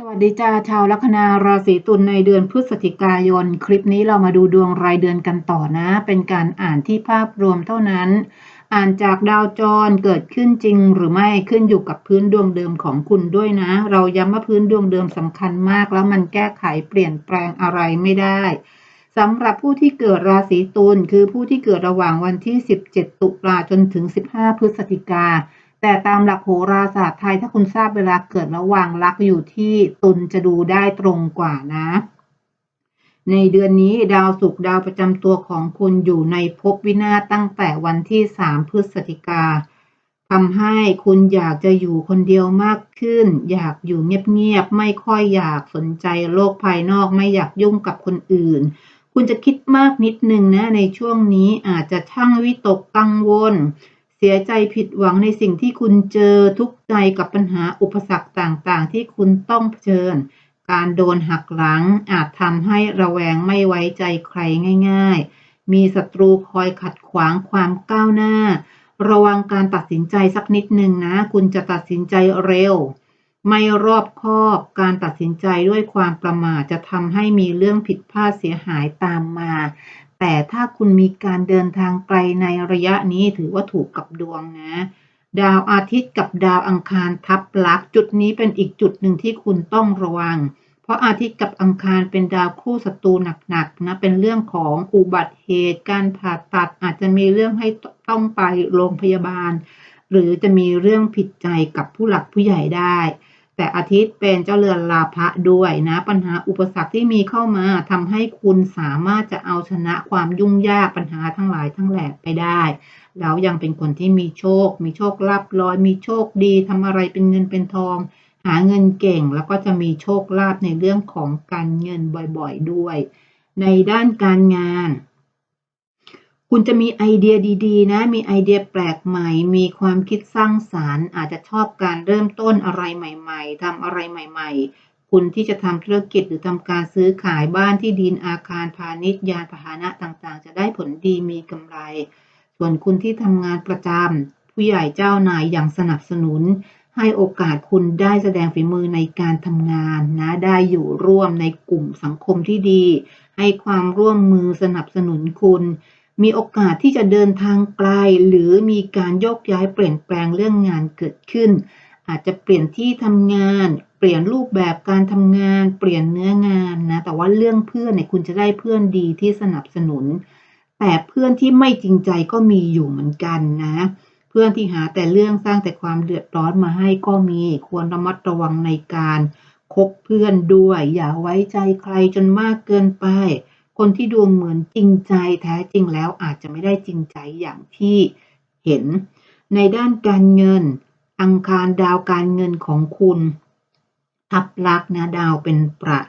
สวัสดีจ้าชาวลัคนาราศีตุลในเดือนพฤศจิกายน คลิปนี้เรามาดูดวงรายเดือนกันต่อนะ เป็นการอ่านที่ภาพรวมเท่านั้น อ่านจากดาวจรเกิดขึ้นจริงหรือไม่ขึ้นอยู่กับพื้นดวงเดิมของคุณด้วยนะ เราย้ำว่าพื้นดวงเดิมสำคัญมาก แล้วมันแก้ไขเปลี่ยนแปลงอะไรไม่ได้สำหรับผู้ที่เกิดราศีตุลคือผู้ที่เกิดระหว่างวันที่ 17 ตุลาจนถึง 15 พฤศจิกา แต่ตามหลักโหราศาสตร์ไทยถ้าคุณทราบเวลาเกิดระหว่างลักอยู่ที่ตุลจะดูได้ตรงกว่านะ ในเดือนนี้ดาวศุกร์ดาวประจำตัวของคุณอยู่ในภพวินาศตั้งแต่วันที่ 3 พฤศจิกาทำให้คุณอยากจะอยู่คนเดียวมากขึ้น อยากอยู่เงียบๆ ไม่ค่อยอยากสนใจโลกภายนอก ไม่อยากยุ่งกับคนอื่น คุณจะคิดมากนิดนึงนะในช่วงนี้อาจจะช่างวิตกกังวล เสียใจผิดหวังในสิ่งที่คุณเจอทุกใจกับปัญหาอุปสรรคต่างๆ ที่คุณต้องเผชิญ การโดนหักหลังอาจทำให้ระแวงไม่ไว้ใจใครง่าย ๆ มีศัตรูคอยขัดขวางความก้าวหน้า ระวังการตัดสินใจสักนิดหนึ่งนะ คุณจะตัดสินใจเร็ว ไม่รอบคอบการตัดสินใจด้วยความประมาทจะทำให้มีเรื่องผิดพลาดเสียหายตามมา แต่ถ้าคุณมีการเดินทางไกลในระยะนี้ถือว่าถูกกับดวงนะ ดาวอาทิตย์กับดาวอังคารทับลัก จุดนี้เป็นอีกจุดหนึ่งที่คุณต้องระวัง เพราะอาทิตย์กับอังคารเป็นดาวคู่ศัตรูหนักๆนะ เป็นเรื่องของอุบัติเหตุ การผ่าตัดอาจจะมีเรื่องให้ต้องไปโรงพยาบาล หรือจะมีเรื่องผิดใจกับผู้หลักผู้ใหญ่ได้ แต่อาทิตย์เป็นเจ้าเรือนลาภะด้วยนะ ปัญหาอุปสรรคที่มีเข้ามาทำให้คุณสามารถจะเอาชนะความยุ่งยากปัญหาทั้งหลายทั้งแหล่ไปได้ แล้วยังเป็นคนที่มีโชค มีโชคลาภลอย มีโชคดีทำอะไรเป็นเงินเป็นทอง หาเงินเก่งแล้วก็จะมีโชคลาภในเรื่องของการเงินบ่อยๆด้วย ในด้านการงาน คุณจะมีไอเดียดีๆ นะ มีไอเดียแปลกใหม่ มีความคิดสร้างสารรค์ อาจจะชอบการเริ่มต้นอะไรใหม่ๆทำอะไรใหม่ๆ คุณที่จะทำธุรกิจหรือทำการซื้อขายบ้านที่ดินอาคารพาณิชย์ยานพาหนะต่างๆ จะได้ผลดีมีกำไร ส่วนคุณที่ทำงานประจำผู้ใหญ่เจ้านายอย่างสนับสนุน ให้โอกาสคุณได้แสดงฝีมือในการทำงานนะ ได้อยู่ร่วมในกลุ่มสังคมที่ดี ให้ความร่วมมือสนับสนุนคุณ มีโอกาสที่จะเดินทางไกล หรือมีการโยกย้ายเปลี่ยนแปลงเรื่องงานเกิดขึ้น อาจจะเปลี่ยนที่ทำงาน เปลี่ยนรูปแบบการทำงาน เปลี่ยนเนื้องานนะ แต่ว่าเรื่องเพื่อนเนี่ยคุณจะได้เพื่อนดีที่สนับสนุน แต่เพื่อนที่ไม่จริงใจก็มีอยู่เหมือนกันนะ เพื่อนที่หาแต่เรื่องสร้างแต่ความเดือดร้อนมาให้ก็มี ควรระมัดระวังในการคบเพื่อนด้วย อย่าไว้ใจใครจนมากเกินไป คนที่ดูเหมือนจริงใจแท้จริงแล้วอาจจะไม่ได้จริงใจอย่างที่เห็น ในด้านการเงิน อังคารดาวการเงินของคุณทับลักษณ์นะดาวเป็นประ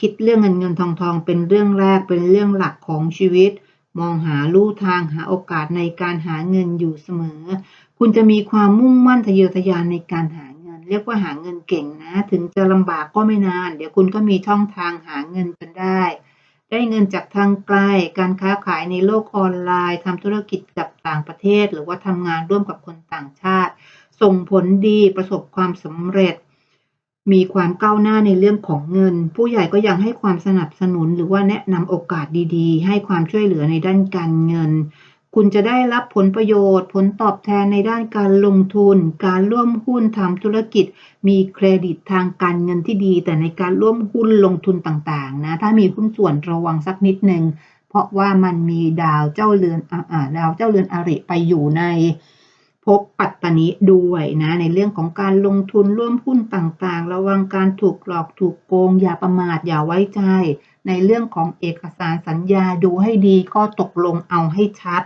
คิดเรื่องเงินเงินทองทองเป็นเรื่องแรกเป็นเรื่องหลักของชีวิต มองหาลู่ทางหาโอกาสในการหาเงินอยู่เสมอ คุณจะมีความมุ่งมั่นทะเยอทะยานในการหาเงิน เรียกว่าหาเงินเก่งนะ ถึงจะลำบากก็ไม่นาน เดี๋ยวคุณก็มีช่องทางหาเงินจนได้ ได้เงินจากทางไกล การค้าขายในโลกออนไลน์ทำธุรกิจกับต่างประเทศ หรือว่าทำงานร่วมกับคนต่างชาติ ส่งผลดีประสบความสำเร็จ มีความก้าวหน้าในเรื่องของเงิน ผู้ใหญ่ก็ยังให้ความสนับสนุนหรือว่าแนะนำโอกาสดีๆ ให้ความช่วยเหลือในด้านการเงิน คุณจะได้รับผลประโยชน์ ผลตอบแทนในด้านการลงทุน การร่วมหุ้นทำธุรกิจ มีเครดิตทางการเงินที่ดี แต่ในการร่วมหุ้นลงทุนต่างๆ นะ ถ้ามีหุ้นส่วนระวังสักนิดหนึ่ง เพราะว่ามันมีดาวเจ้าเรือนอ่าดาวเจ้าเรือนอริไปอยู่ในภพปัตตนิด้วยนะ ในเรื่องของการลงทุนร่วมหุ้นต่างๆ ระวังการถูกหลอกถูกโกง อย่าประมาทอย่าไว้ใจ ในเรื่องของเอกสารสัญญาดูให้ดีข้อตกลงเอาให้ชัด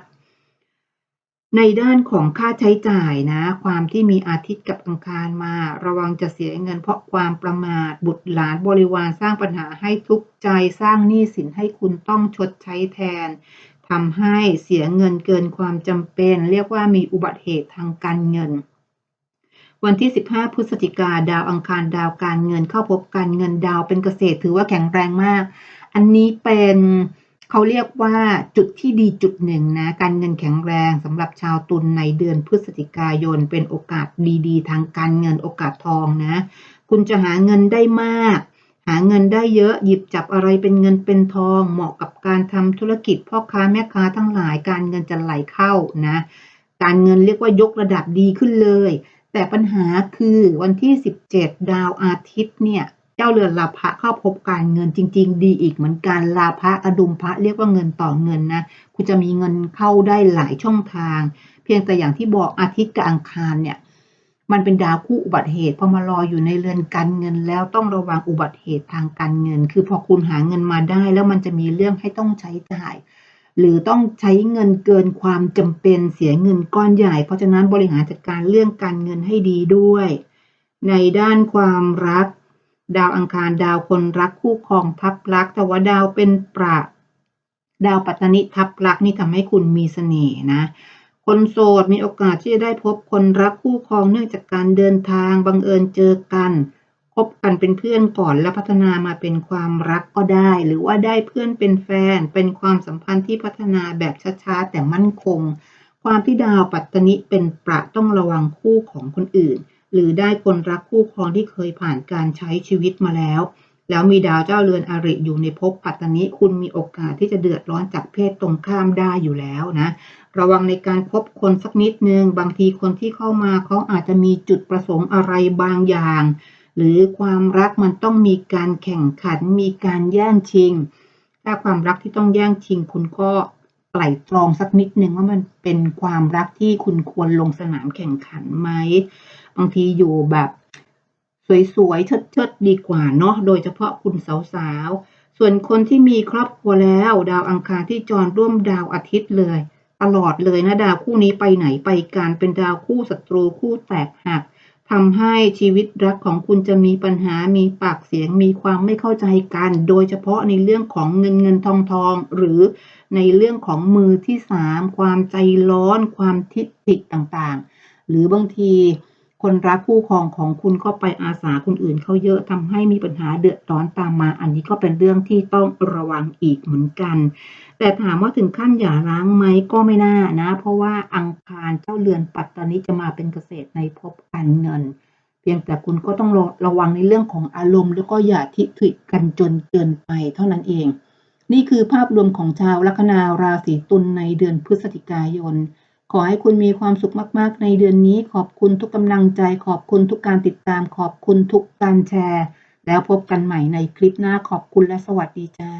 ในด้านของค่าใช้จ่ายนะ ความที่มีอาทิตย์กับอังคารมา ระวังจะเสียเงินเพราะความประมาทบุตรหลานบริวารสร้างปัญหาให้ทุกข์ใจสร้างหนี้สินให้คุณต้องชดใช้แทนทำให้เสียเงินเกินความจำเป็น เรียกว่ามีอุบัติเหตุทางการเงิน วันที่ 15 พฤศจิกาดาวอังคารดาวการเงินเข้าพบการเงินดาวเป็นเกษตรถือว่าแข็งแรงมาก อันนี้เป็น เขาเรียกว่าจุดที่ดีจุดหนึ่งนะ การเงินแข็งแรงสำหรับชาวตุลในเดือนพฤศจิกายน เป็นโอกาสดีๆ ทางการเงินโอกาสทองนะ คุณจะหาเงินได้มาก หาเงินได้เยอะหยิบจับอะไรเป็นเงินเป็นทอง เหมาะกับการทำธุรกิจพ่อค้าแม่ค้าทั้งหลาย การเงินจะไหลเข้านะ การเงินเรียกว่ายกระดับดีขึ้นเลย แต่ปัญหาคือวันที่ 17 ดาวอาทิตย์เนี่ย จ้าเรือนลาภะเข้าพบการเงินจริง ๆ ดีอีกเหมือนกันลาภะอดุมพระเรียกว่าเงินต่อเงินนะคุณจะมีเงินเข้าได้หลายช่องทาง เพียงแต่อย่างที่บอกอาทิตย์กับอังคารเนี่ย มันเป็นดาวคู่อุบัติเหตุพอมารออยู่ในเรือนการเงินแล้วต้องระวังอุบัติเหตุทางการเงิน คือพอคุณหาเงินมาได้ แล้วมันจะมีเรื่องให้ต้องใช้จ่าย หรือต้องใช้เงินเกินความจำเป็นเสียเงินก้อนใหญ่ เพราะฉะนั้นบริหารจัดการเรื่องการเงินให้ดีด้วย ในด้านความรัก ดาวอังคารดาวคนรักคู่ครองทับลัก แต่ว่าดาวเป็นประดาวปัตตนิทับลักนี่ทำให้คุณมีเสน่ห์นะ คนโสดมีโอกาสที่จะได้พบคนรักคู่ครองเนื่องจากการเดินทางบังเอิญเจอกันคบกันเป็นเพื่อนก่อนแล้วพัฒนามาเป็นความรักก็ได้ หรือว่าได้เพื่อนเป็นแฟน เป็นความสัมพันธ์ที่พัฒนาแบบช้าๆแต่มั่นคง ความที่ดาวปัตตนิเป็นประต้องระวังคู่ของคนอื่น หรือได้คนรักคู่ครองที่เคยผ่านการใช้ชีวิตมาแล้ว แล้วมีดาวเจ้าเรือนอริอยู่ในภพปัตตนิคุณมีโอกาสที่จะเดือดร้อนจากเพศตรงข้ามได้อยู่แล้วนะ ระวังในการคบคนสักนิดนึง บางทีคนที่เข้ามาเขาอาจจะมีจุดประสงค์อะไรบางอย่าง หรือความรักมันต้องมีการแข่งขัน มีการแย่งชิง ถ้าความรักที่ต้องแย่งชิงคุณก็ไตร่ตรองสักนิดนึงว่ามันเป็นความรักที่คุณควรลงสนามแข่งขันไหม บางทีอยู่แบบสวยๆเชิดๆดีกว่าเนาะโดยเฉพาะคุณสาวๆ ส่วนคนที่มีครอบครัวแล้ว ดาวอังคารที่จรร่วมดาวอาทิตย์เลย ตลอดเลยนะดาวคู่นี้ไปไหนไปกันเป็นดาวคู่ศัตรูคู่แตกหักทำให้ชีวิตรักของคุณจะมีปัญหา มีปากเสียง มีความไม่เข้าใจกัน โดยเฉพาะในเรื่องของเงินเงินทองทอง หรือในเรื่องของมือที่สาม ความใจร้อน ความทิฐิต่างๆ หรือบางที คนรักคู่ครองของคุณก็ไปอาสาคนอื่นเขาเยอะทำให้มีปัญหาเดือดร้อนตามมา อันนี้ก็เป็นเรื่องที่ต้องระวังอีกเหมือนกัน แต่ถามว่าถึงขั้นหย่าร้างไหมก็ไม่น่านะ เพราะว่าอังคารเจ้าเรือนปัตตานิจะมาเป็นเกษตรในภพการเงิน เพียงแต่คุณก็ต้องระระวังในเรื่องของอารมณ์ แล้วก็อย่าทิฐิกันจนเกินไปเท่านั้นเอง นี่คือภาพรวมของชาวลัคนาราศีตุลในเดือนพฤศจิกายน ขอให้คุณมีความสุขมาก ๆ ในเดือนนี้ ขอบคุณทุกกำลังใจ ขอบคุณทุกการติดตาม ขอบคุณทุกการแชร์ แล้วพบกันใหม่ในคลิปหน้า ขอบคุณและสวัสดีจ้า